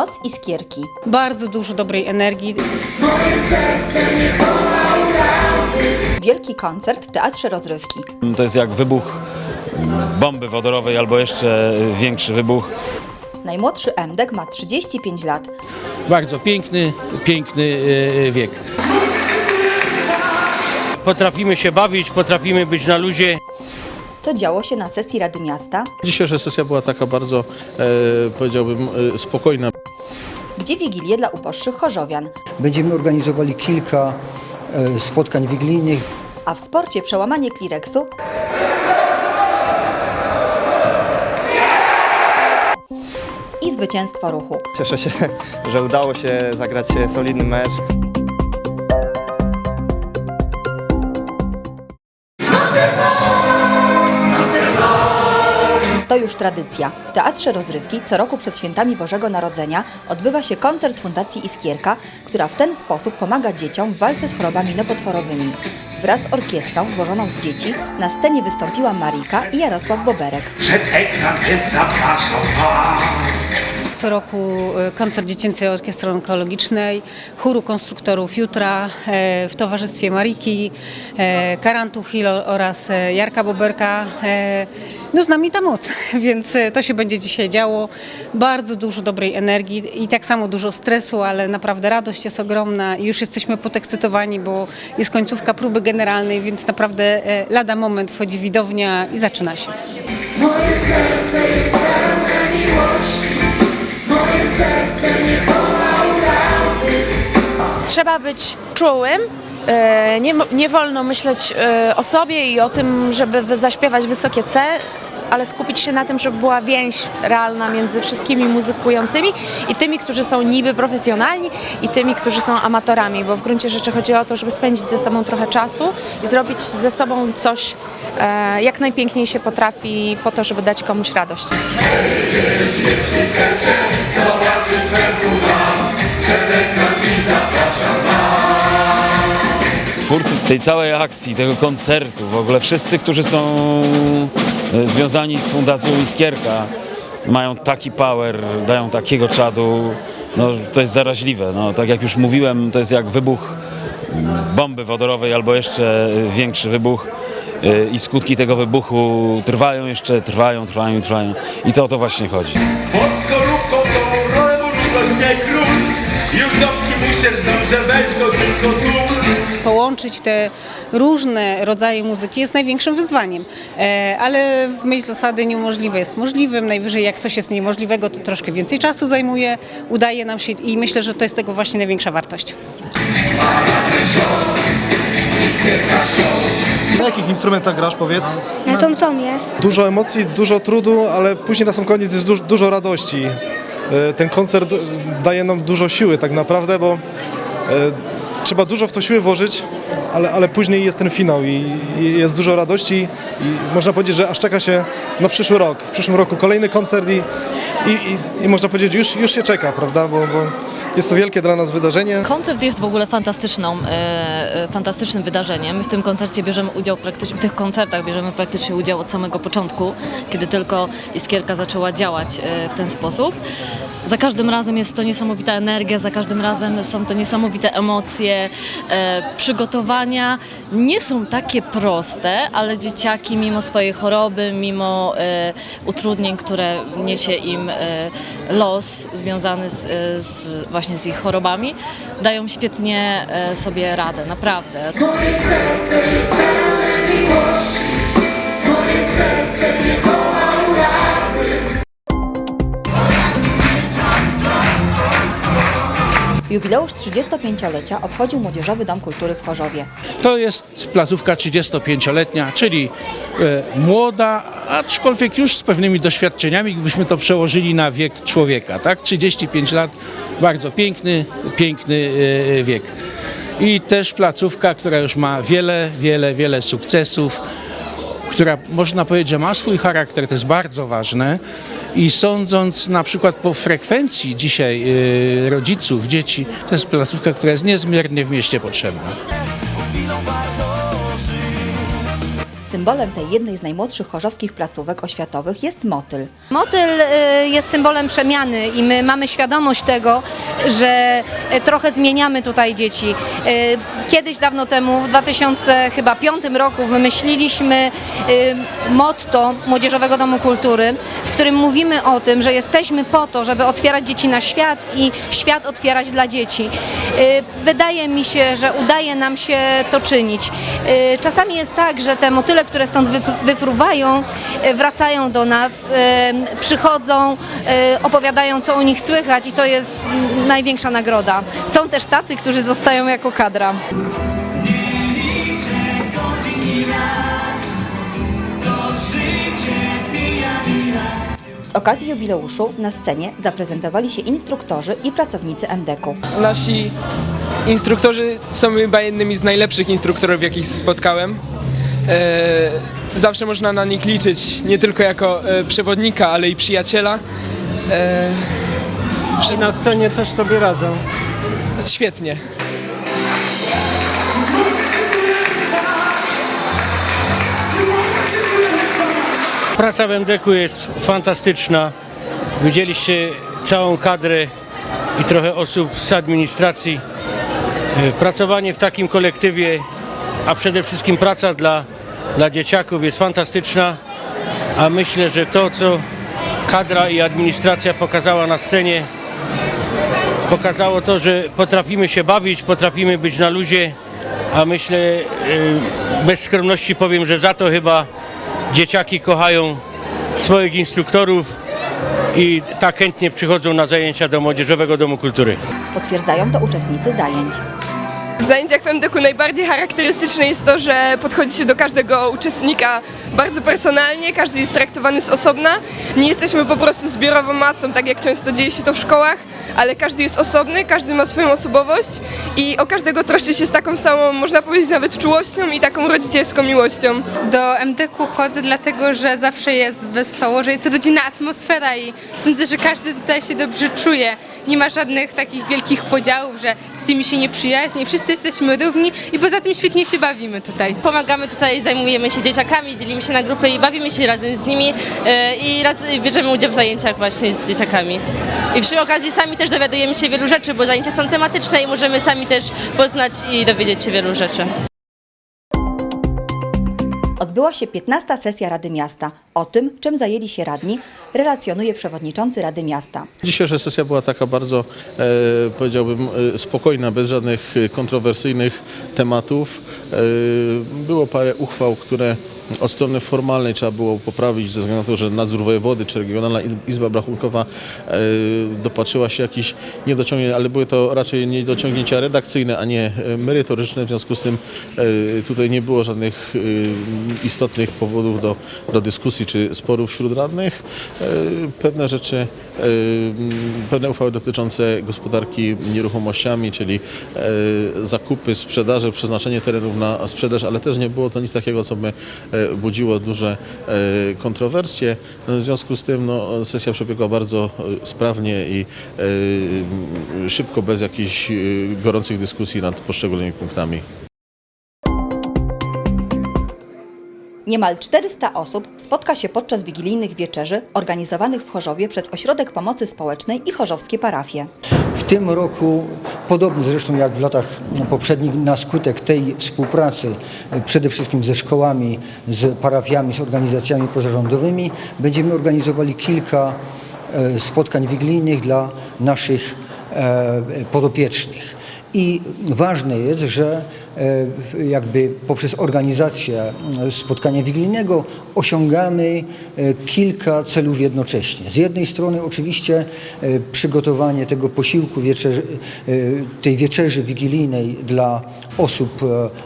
Moc iskierki. Bardzo dużo dobrej energii. Wielki koncert w Teatrze Rozrywki. To jest jak wybuch bomby wodorowej albo jeszcze większy wybuch. Najmłodszy Emdek ma 35 lat. Bardzo piękny, piękny e, wiek. Potrafimy się bawić, potrafimy być na luzie. Co działo się na sesji Rady Miasta, Dzisiejsza sesja była taka bardzo, e, powiedziałbym, e, spokojna. Gdzie wigilię dla uboższych chorzowian. Będziemy organizowali kilka e, spotkań wigilijnych. A w sporcie przełamanie klireksu i zwycięstwo ruchu. Cieszę się, że udało się zagrać solidny mecz. To już tradycja. W Teatrze Rozrywki co roku przed świętami Bożego Narodzenia odbywa się koncert Fundacji Iskierka, która w ten sposób pomaga dzieciom w walce z chorobami nowotworowymi. Wraz z orkiestrą złożoną z dzieci na scenie wystąpiła Marika i Jarosław Boberek. Przed ekran zapraszam Was. Co roku e, koncert Dziecięcej Orkiestry Onkologicznej, chóru konstruktorów Jutra e, w towarzystwie Mariki, e, Karantu Hill oraz Jarka Boberka. No znamita moc, więc to się będzie dzisiaj działo. Bardzo dużo dobrej energii i tak samo dużo stresu, ale naprawdę radość jest ogromna już jesteśmy podekscytowani, bo jest końcówka próby generalnej, więc naprawdę lada moment wchodzi widownia i zaczyna się. Moje serce jest pełne Trzeba być czułym. e, Nie, nie wolno myśleć e, o sobie i o tym, żeby zaśpiewać wysokie C, ale skupić się na tym, żeby była więź realna między wszystkimi muzykującymi i tymi, którzy są niby profesjonalni i tymi, którzy są amatorami, bo w gruncie rzeczy chodzi o to, żeby spędzić ze sobą trochę czasu i zrobić ze sobą coś, jak najpiękniej się potrafi po to, żeby dać komuś radość. Twórcy tej całej akcji, tego koncertu, w ogóle wszyscy, którzy są e, związani z Fundacją Iskierka, mają taki power, dają takiego czadu. No, to jest zaraźliwe. No, tak jak już mówiłem, to jest jak wybuch bomby wodorowej albo jeszcze większy wybuch. E, I skutki tego wybuchu trwają jeszcze, trwają, trwają i trwają. I to o to właśnie chodzi. Pod skorupką tą rolę nie król. Już zamki mu się zdążę, weź go tylko tu. połączyć te różne rodzaje muzyki jest największym wyzwaniem. E, Ale w myśl zasady niemożliwe jest możliwym. Najwyżej jak coś jest niemożliwego, to troszkę więcej czasu zajmuje, udaje nam się i myślę, że to jest tego właśnie największa wartość. Na jakich instrumentach grasz, powiedz? Na tą tomie. Dużo emocji, dużo trudu, ale później na sam koniec jest dużo, dużo radości. E, Ten koncert daje nam dużo siły tak naprawdę, bo e, trzeba dużo w to siły włożyć, ale, ale później jest ten finał i, i jest dużo radości i można powiedzieć, że aż czeka się na przyszły rok. W przyszłym roku kolejny koncert i, i, i, i można powiedzieć, już, już się czeka, prawda, bo, bo jest to wielkie dla nas wydarzenie. Koncert jest w ogóle fantastyczną, e, e, fantastycznym wydarzeniem. W tym koncercie bierzemy udział praktycznie, w tych koncertach bierzemy praktycznie udział od samego początku, kiedy tylko Iskierka zaczęła działać e, w ten sposób. Za każdym razem jest to niesamowita energia, za każdym razem są to niesamowite emocje. E, przygotowania nie są takie proste, ale dzieciaki mimo swojej choroby, mimo e, utrudnień, które niesie im e, los związany z, e, z, właśnie z ich chorobami, dają świetnie e, sobie radę, naprawdę. Moje serce jest pełne miłości. Moje serce nie kocha Jubileusz 35-lecia obchodził Młodzieżowy Dom Kultury w Chorzowie. To jest placówka 35-letnia, czyli e, młoda, aczkolwiek już z pewnymi doświadczeniami, gdybyśmy to przełożyli na wiek człowieka, tak? 35 lat, bardzo piękny, piękny e, wiek. I też placówka, która już ma wiele, wiele, wiele sukcesów, która można powiedzieć, że ma swój charakter, to jest bardzo ważne i sądząc na przykład po frekwencji dzisiaj e, rodziców, dzieci, to jest placówka, która jest niezmiernie w mieście potrzebna. Symbolem tej jednej z najmłodszych chorzowskich placówek oświatowych jest motyl. Motyl y, jest symbolem przemiany i my mamy świadomość tego, że y, trochę zmieniamy tutaj dzieci. Y, Kiedyś dawno temu, w 2005 roku wymyśliliśmy motto Młodzieżowego Domu Kultury, w którym mówimy o tym, że jesteśmy po to, żeby otwierać dzieci na świat i świat otwierać dla dzieci. Wydaje mi się, że udaje nam się to czynić. Czasami jest tak, że te motyle, które stąd wyfruwają, y, wracają do nas, y, przychodzą, y, opowiadają, co u nich słychać i to jest największa nagroda. Są też tacy, którzy zostają jako kadra. Z okazji jubileuszu na scenie zaprezentowali się instruktorzy i pracownicy MDK-u. Nasi instruktorzy są chyba jednymi z najlepszych instruktorów, jakich spotkałem. E, zawsze można na nich liczyć, nie tylko jako e, przewodnika, ale i przyjaciela. E, Na scenie też sobie radzą. świetnie. Praca w MDK jest fantastyczna. Widzieliście całą kadrę i trochę osób z administracji. Pracowanie w takim kolektywie, a przede wszystkim praca dla, dla dzieciaków jest fantastyczna. A myślę, że to, co kadra i administracja pokazała na scenie, pokazało to, że potrafimy się bawić, potrafimy być na luzie, a myślę, y, bez skromności powiem, że za to chyba dzieciaki kochają swoich instruktorów i tak chętnie przychodzą na zajęcia do Młodzieżowego Domu Kultury. Potwierdzają to uczestnicy zajęć. W zajęciach w MDK najbardziej charakterystyczne jest to, że podchodzi się do każdego uczestnika bardzo personalnie, każdy jest traktowany z osobna. Nie jesteśmy po prostu zbiorową masą, tak jak często dzieje się to w szkołach, ale każdy jest osobny, każdy ma swoją osobowość i o każdego troszczy się z taką samą, można powiedzieć nawet czułością i taką rodzicielską miłością. Do MDK chodzę dlatego, że zawsze jest wesoło, że jest rodzinna atmosfera i sądzę, że każdy tutaj się dobrze czuje. Nie ma żadnych takich wielkich podziałów, że z tymi się nie przyjaźni. Wszyscy jesteśmy równi i poza tym świetnie się bawimy tutaj. Pomagamy tutaj, zajmujemy się dzieciakami, dzielimy się na grupy i bawimy się razem z nimi e, i raz, bierzemy udział w zajęciach właśnie z dzieciakami. I przy okazji sami też dowiadujemy się wielu rzeczy, bo zajęcia są tematyczne i możemy sami też poznać i dowiedzieć się wielu rzeczy. Odbyła się 15. sesja Rady Miasta. O tym, czym zajęli się radni, relacjonuje przewodniczący Rady Miasta. Dzisiejsza sesja była taka bardzo, e, powiedziałbym, e, spokojna, bez żadnych e, kontrowersyjnych tematów. Było parę uchwał, które od strony formalnej trzeba było poprawić ze względu na to, że nadzór wojewody czy Regionalna Izba Obrachunkowa e, dopatrzyła się jakichś niedociągnięć, ale były to raczej niedociągnięcia redakcyjne, a nie e, merytoryczne. W związku z tym e, tutaj nie było żadnych istotnych powodów do, do dyskusji czy sporów wśród radnych. Pewne rzeczy, pewne uchwały dotyczące gospodarki nieruchomościami, czyli zakupy, sprzedaże, przeznaczenie terenów na sprzedaż, ale też nie było to nic takiego, co by budziło duże e, kontrowersje. W związku z tym no, sesja przebiegła bardzo e, sprawnie i e, szybko, bez jakichś gorących dyskusji nad poszczególnymi punktami. Niemal 400 osób spotka się podczas wigilijnych wieczerzy organizowanych w Chorzowie przez Ośrodek Pomocy Społecznej i chorzowskie parafie. W tym roku, podobnie zresztą jak w latach poprzednich, na skutek tej współpracy przede wszystkim ze szkołami, z parafiami, z organizacjami pozarządowymi, będziemy organizowali kilka e, spotkań wigilijnych dla naszych e, podopiecznych. I ważne jest, że e, jakby poprzez organizację e, spotkania wigilijnego osiągamy e, kilka celów jednocześnie. Z jednej strony oczywiście przygotowanie tego posiłku, wieczerzy, tej wieczerzy wigilijnej dla osób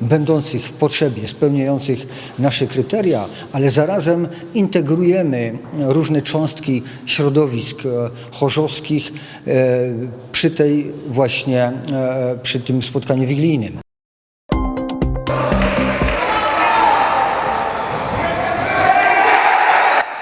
będących w potrzebie, spełniających nasze kryteria, ale zarazem integrujemy różne cząstki środowisk chorzowskich przy tej właśnie, przy tym spotkaniu wigilijnym.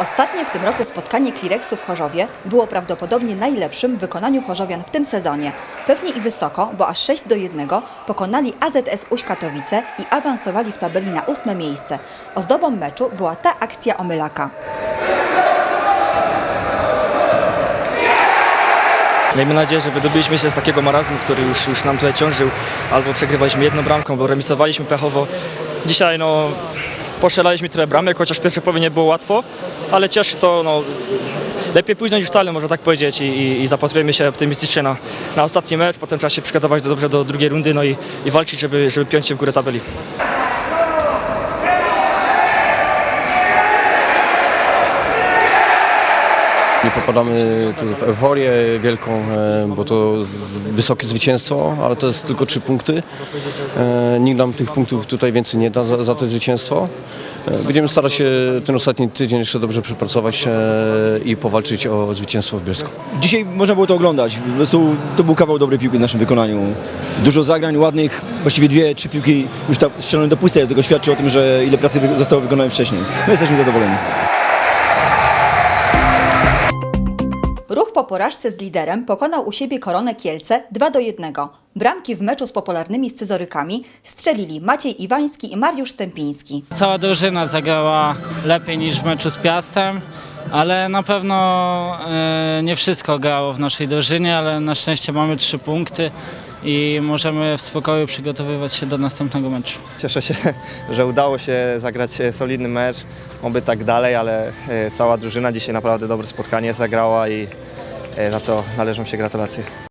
Ostatnie w tym roku spotkanie Klireksu w Chorzowie było prawdopodobnie najlepszym w wykonaniu chorzowian w tym sezonie. Pewnie i wysoko, bo aż 6 do 1 pokonali AZS Uś Katowice i awansowali w tabeli na ósme miejsce. Ozdobą meczu była ta akcja Omylaka. Miejmy nadzieję, że wydobyliśmy się z takiego marazmu, który już, już nam tutaj ciążył. Albo przegrywaliśmy jedną bramką, bo remisowaliśmy pechowo. Dzisiaj no, postrzelaliśmy trochę bramek, chociaż w pierwszej połowie nie było łatwo, ale cieszy to, no, lepiej późno niż wcale, można tak powiedzieć i, i, i zapatrujemy się optymistycznie na, na ostatni mecz. Potem trzeba się przygotować do, dobrze do drugiej rundy no i, i walczyć, żeby, żeby piąć się w górę tabeli. Nie popadamy tu w euforię wielką, e, bo to wysokie zwycięstwo, ale to jest tylko trzy punkty. E, Nikt nam tych punktów tutaj więcej nie da za, to zwycięstwo. E, Będziemy starać się ten ostatni tydzień jeszcze dobrze przepracować i powalczyć o zwycięstwo w Bielsku. Dzisiaj można było to oglądać. To był kawał dobrej piłki w naszym wykonaniu. Dużo zagrań ładnych, właściwie dwie, trzy piłki już strzelone do pustej, tylko świadczy o tym, że ile pracy zostało wykonane wcześniej. My jesteśmy zadowoleni. Porażce z liderem pokonał u siebie Koronę Kielce 2 do 1. Bramki w meczu z popularnymi scyzorykami strzelili Maciej Iwański i Mariusz Stępiński. Cała drużyna zagrała lepiej niż w meczu z Piastem, ale na pewno e, nie wszystko grało w naszej drużynie, ale na szczęście mamy trzy punkty i możemy w spokoju przygotowywać się do następnego meczu. Cieszę się, że udało się zagrać solidny mecz. Oby tak dalej, ale e, cała drużyna dzisiaj naprawdę dobre spotkanie zagrała i za to należą się gratulacje.